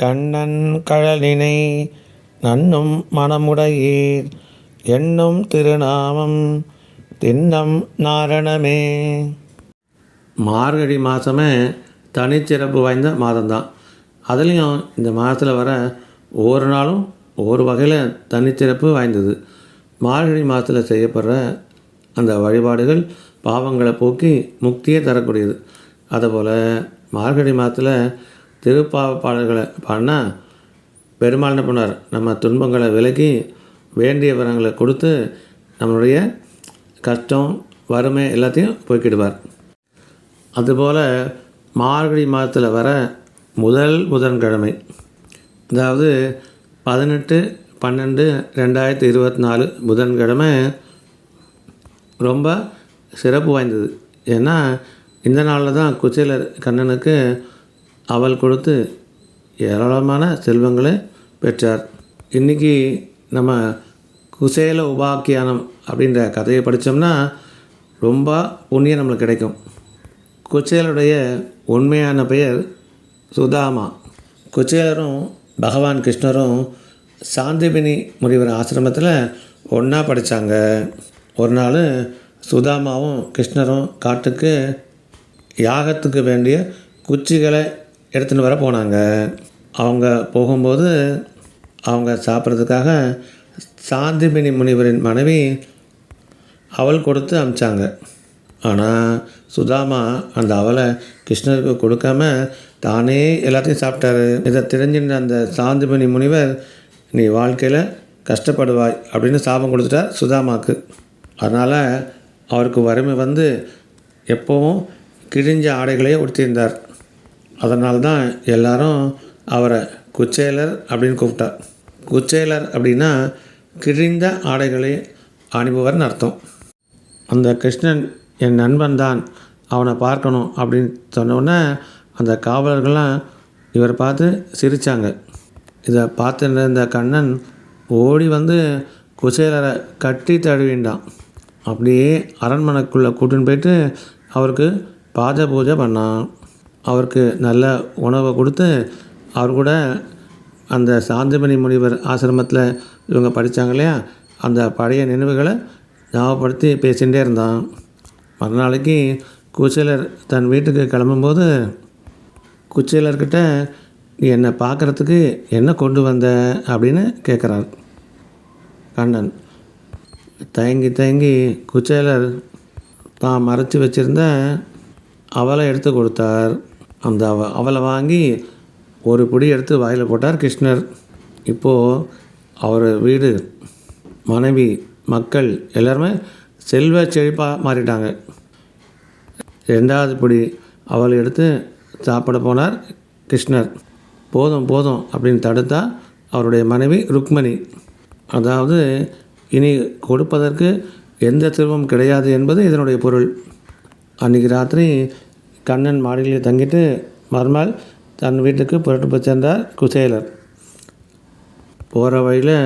கண்ணன் கழலினை நன்னும் மனமுடையீர். எண்ணும் திருநாமம் தின்னம் நாரணமே. மார்கழி மாதமே தனிச்சிறப்பு வாய்ந்த மாதம்தான். அதுலேயும் இந்த மாதத்தில் வர ஒவ்வொரு நாளும் ஒவ்வொரு வகையில் தனிச்சிறப்பு வாய்ந்தது. மார்கழி மாதத்தில் செய்யப்படுற அந்த வழிபாடுகள் பாவங்களை போக்கி முக்தியை தரக்கூடியது. அதுபோல் மார்கழி மாதத்தில் திருப்பா பாடல்களை பாடினா பெருமாள் என்ன பண்ணார் நம்ம துன்பங்களை விலக்கி வேண்டிய வரங்களை கொடுத்து நம்மளுடைய கஷ்டம் வறுமை எல்லாத்தையும் போய்க்கிடுவார் அதுபோல் மார்கழி மாதத்தில் வர முதல் புதன்கிழமை அதாவது பதினெட்டு பன்னெண்டு ரெண்டாயிரத்தி இருபத்தி நாலு புதன்கிழமை ரொம்ப சிறப்பு வாய்ந்தது. ஏன்னா இந்த நாளில் தான் குச்சேலர் கண்ணனுக்கு அவள் கொடுத்து ஏராளமான செல்வங்களை பெற்றார். இன்றைக்கி நம்ம குசேல உபாக்கியானம் அப்படின்ற கதையை படித்தோம்னா ரொம்ப புண்ணியம் நம்மளுக்கு கிடைக்கும். குச்சேலருடைய உண்மையான பெயர் சுதாமா. குச்சேலரும் பகவான் கிருஷ்ணரும் சாந்திபினி முனிவர் ஆசிரமத்தில் ஒன்றா படித்தாங்க ஒரு நாள் சுதாமாவும் கிருஷ்ணரும் காட்டுக்கு யாகத்துக்கு வேண்டிய குச்சிகளை எடுத்துன்னு வர போனாங்க. அவங்க போகும்போது அவங்க சாப்பிட்றதுக்காக சாந்திமணி முனிவரின் மனைவி அவள் கொடுத்து அமிச்சாங்க. ஆனால் சுதாமா அந்த அவலை கிருஷ்ணருக்கு கொடுக்காம தானே எல்லாத்தையும் சாப்பிட்டாரு. இதை தெரிஞ்சின்ற அந்த சாந்திமணி முனிவர் நீ வாழ்க்கையில் கஷ்டப்படுவாய் அப்படின்னு சாபம் கொடுத்துட்டார் சுதாமாவுக்கு அதனால் அவருக்கு வறுமை வந்து எப்போவும் கிழிஞ்ச ஆடைகளையே உடுத்தியிருந்தார். அதனால் தான் எல்லாரும் அவரை குச்சேலர் அப்படின்னு கூப்பிட்டார் குச்சேலர் அப்படின்னா கிழிந்த ஆடைகளை அணிபவர்னு அர்த்தம். அந்த கிருஷ்ணன் என் நண்பன் தான் அவனை பார்க்கணும் அப்படின்னு சொன்னோடனே அந்த காவலர்கள்லாம் இவரை பார்த்து சிரித்தாங்க இதை பார்த்துட்டு இருந்த கண்ணன் ஓடி வந்து குசேலரை கட்டி தழுவிண்டான் அப்படியே அரண்மனைக்குள்ளே கூட்டின்னு போயிட்டு அவருக்கு பாத பூஜை பண்ணான். அவருக்கு நல்ல உணவை கொடுத்து அவர் கூட அந்த சாந்திமணி முனிவர் ஆசிரமத்தில் இவங்க படித்தாங்க இல்லையா? அந்த பழைய நினைவுகளை ஞாபகப்படுத்தி பேசிகிட்டே இருந்தான். மறுநாளைக்கு குச்சேலர் தன் வீட்டுக்கு கிளம்பும்போது குச்சேலர்கிட்ட நீ என்னை பார்க்குறதுக்கு என்ன கொண்டு வந்த? அப்படின்னு கேட்குறார் கண்ணன். தயங்கி தயங்கி குச்சேலர் தான் மறைச்சி வச்சுருந்த அவலை எடுத்து கொடுத்தார். அந்த அவ அவளை வாங்கி ஒரு பிடி எடுத்து வாயில் போட்டார் கிருஷ்ணர். இப்போது அவர் வீடு மனைவி மக்கள் எல்லாருமே செல்வ செழிப்பாக மாறிட்டாங்க. ரெண்டாவது பிடி அவள் எடுத்து சாப்பிட போனார் கிருஷ்ணர். போதும் போதும் அப்படின்னு தடுத்தா அவருடைய மனைவி ருக்மணி. அதாவது இனி கொடுப்பதற்கு எந்த திருவம் கிடையாது என்பது இதனுடைய பொருள். அன்றைக்கி ராத்திரி கண்ணன் மாடியில் தங்கிட்டு மறுநாள் தன் வீட்டுக்கு புரட்டு போய் சேர்ந்தார் குசேலர். போகிற வழியில்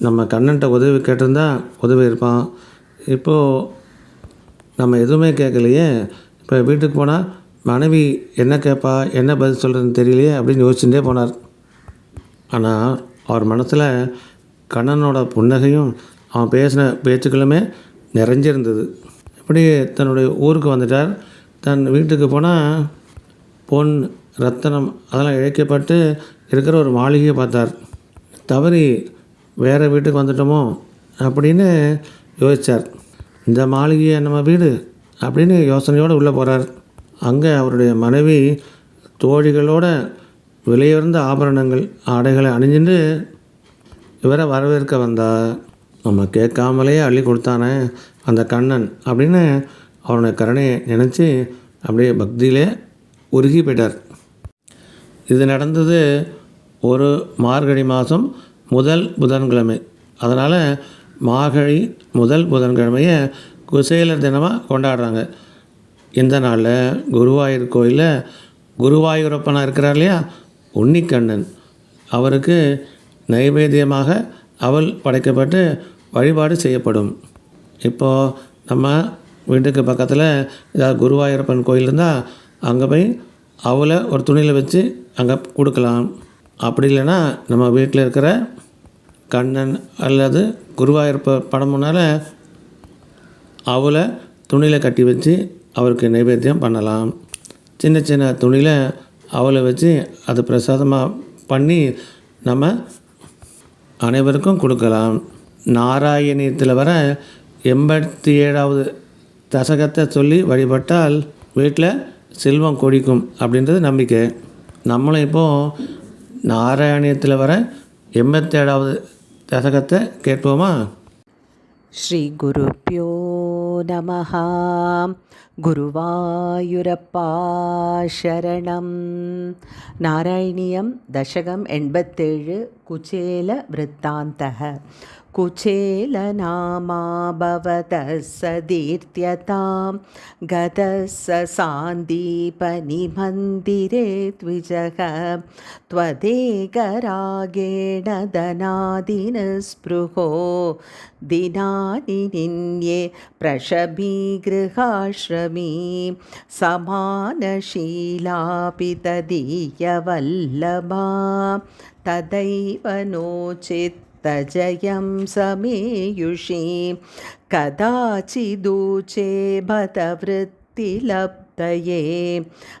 நம்ம கண்ணன்ட்ட உதவி கேட்டிருந்தா உதவி இருப்பான். இப்போது நம்ம எதுவுமே கேட்கலையே. இப்போ வீட்டுக்கு போனால் மனைவி என்ன கேட்பா என்ன பதில் சொல்கிறதுன்னு தெரியலையே அப்படின்னு யோசிச்சுட்டே போனார். ஆனால் அவர் மனசில் கண்ணனோட புன்னகையும் அவன் பேசின பேச்சுக்களுமே நிறைஞ்சிருந்தது. இப்படி தன்னுடைய ஊருக்கு வந்துட்டார். தன் வீட்டுக்கு போனால் பொன் ரத்தனம் அதெல்லாம் இழைக்கப்பட்டு இருக்கிற ஒரு மாளிகையை பார்த்தார். தவறி வேறு வீட்டுக்கு வந்துட்டோமோ அப்படின்னு யோசித்தார் இந்த மாளிகையை நம்ம வீடு அப்படின்னு யோசனையோடு உள்ளே போகிறார் அங்கே அவருடைய மனைவி தோழிகளோட விலையுயர்ந்த ஆபரணங்கள் ஆடைகளை அணிஞ்சுட்டு இவரை வரவேற்க வந்தா. நம்ம கேட்காமலேயே அள்ளி கொடுத்தானே அந்த கண்ணன் அப்படின்னு அவனுடைய கருணையை நினச்சி அப்படியே பக்தியிலே உருகி போயிட்டார். இது நடந்தது ஒரு மார்கழி மாதம் முதல் புதன்கிழமை. அதனால் மார்கழி முதல் புதன்கிழமையை குசேலர் தினமாக கொண்டாடுறாங்க. இந்த நாளில் குருவாயூர் கோயிலில் குருவாயூரப்பனாக இருக்கிறார் இல்லையா? உன்னிக்கண்ணன். அவருக்கு நைவேத்தியமாக அவள் படைக்கப்பட்டு வழிபாடு செய்யப்படும். இப்போது நம்ம வீட்டுக்கு பக்கத்தில் ஏதாவது குருவாயூரப்பன் கோயில் இருந்தால் அங்கே போய் அவளை ஒரு துணியில் வச்சு அங்கே கொடுக்கலாம். அப்படி இல்லைன்னா நம்ம வீட்டில் இருக்கிற கண்ணன் அல்லது குருவாயூரப்ப படம் முன்னால் அவளை துணியில் கட்டி வச்சு அவருக்கு நைவேத்தியம் பண்ணலாம். சின்ன சின்ன துணியில் அவளை வச்சு அது பிரசாதமாக பண்ணி நம்ம அனைவருக்கும் கொடுக்கலாம். நாராயணியத்தில் வர எண்பத்தி ஏழாவது தசகத்தை சொல்லி வழிபட்டால் வீட்டில் செல்வம் கொடிக்கும் அப்படின்றது நம்பிக்கை. நம்மளும் இப்போது நாராயணியத்தில் வர எண்பத்தேழாவது தசகத்தை கேட்போமா? ஸ்ரீ குருப்பியோ நம குருவாயூரப்பா சரணம். நாராயணியம் தசகம் எண்பத்தேழு குச்சேல விற்த்தாந்தக कुचेलनामा भवतः सदीर्त्यतां गतः स सान्दीपनिमन्दिरे द्विजः त्वदेकरागेण धनादिनस्पृहो दिनानि निन्ये प्रशभीगृहाश्रमी समानशीलापि तदीयवल्लभा तदैव नोचित् तजयं समेयुषी कदाचिदूचे भतवृत्तिलब्धये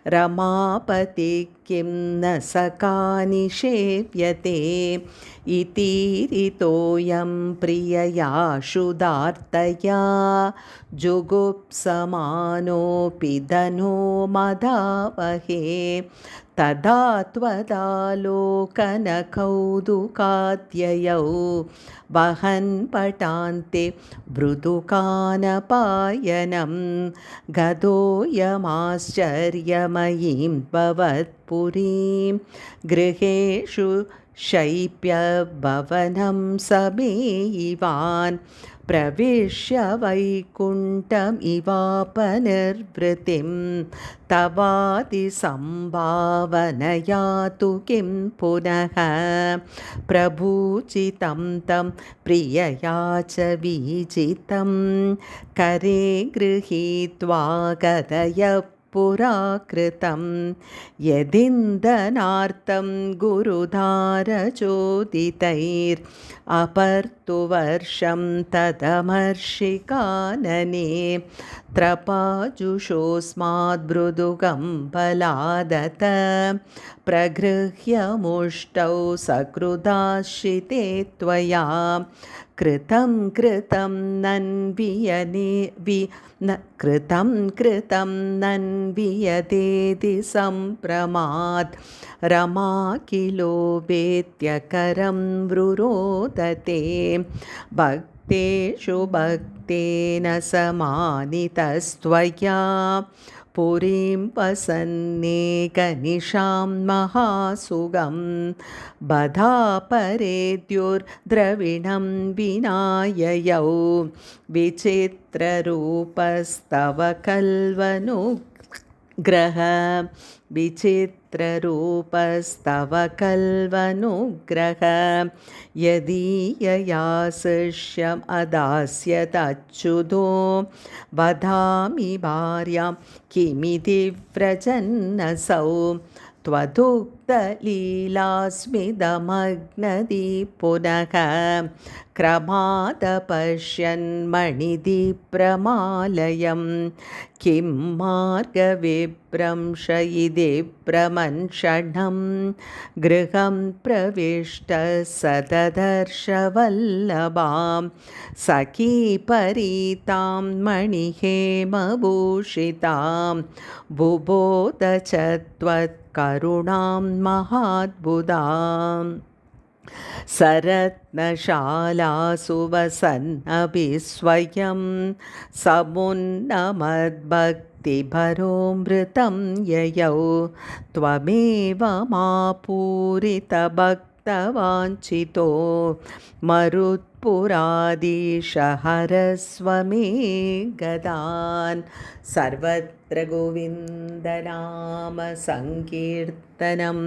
रमापति किं न सका निषेव्यते इतीरितोऽयं प्रियया क्षुधार्तया जुगुप्समानोऽपि धनो मदावहे तदा त्वदालोकनकौतुकाद्ययौ वहन् पटान्ते मृदुकानपायनं गतोऽयमाश्चर्यमयीं भवत्पुरीं गृहेषु शैप्यभवनं समेयिवान् प्रविश्य वैकुण्ठमिवापनिर्वृतिं तवादिसम्भावनया तु किं पुनः प्रभूचितं तं प्रियया च वीचितं करे गृहीत्वा कथय पुराकृतं यदिन्दनार्तं गुरुधारचोदितैर् अपर्तुवर्षं तदमर्षिकानने त्रपाजुषोऽस्माद्मृदुगं बलादत प्रगृह्य मुष्टौ सकृदाश्रिते त्वया कृतं कृतं नन्वियने वि न कृतं कृतं नन्वियतेति सम्प्रमात् रमा किलोपेत्यकरं वृरोदते भक्तेषु भक्तेन समानितस्त्वया पुरीं वसन्ने कनिशां महासुगं बधापरेद्युर्द्रविणं विनाययौ विचित्ररूपस्तव ग्रह विचित्ररूपस्तव कल्वनुग्रह। यदीययाशिष्यमदास्यदच्युतो वदामि भार्यां किमिति व्रजन्नसौ। त्वदुक्तलीलास्मिदमग्नदी पुनः क्रमादपश्यन्मणिदिप्रमालयं किं मार्गविभ्रंश इति प्रमन्षणं गृहं प्रविष्ट सददर्शवल्लभां सखीपरीतां मणिहेमभूषितां बुबोध च त्वत्करुणां महाद्भुताम् सरत्नशालासु वसन्नपि स्वयं समुन्नमद्भक्तिभरोमृतं ययौ त्वमेव मापूरितभक्तवाञ्छितो मरुत्पुराधीशहरस्वमे गदान् सर्वत्र गोविन्दनामसङ्कीर्तनं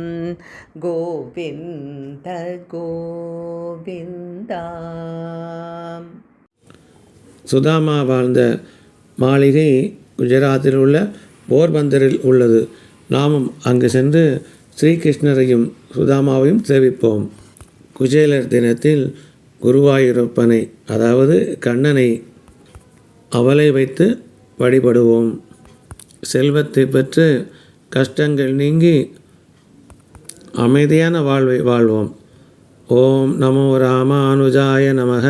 गोविन्द गोविन्द சுதாமா வாழ்ந்த மாளிகை குஜராத்தில் உள்ள போர்பந்தரில் உள்ளது நாமும் அங்கு சென்று ஸ்ரீகிருஷ்ணரையும் சுதாமாவையும் சேவிப்போம். குஜேலர் தினத்தில் குருவாயூரப்பனை அதாவது கண்ணனை அவளை வைத்து வழிபடுவோம். செல்வத்தை பெற்று கஷ்டங்கள் நீங்கி அமைதியான வாழ்வை வாழ்வோம். ஓம் நமோ ராமானுஜாய நமக.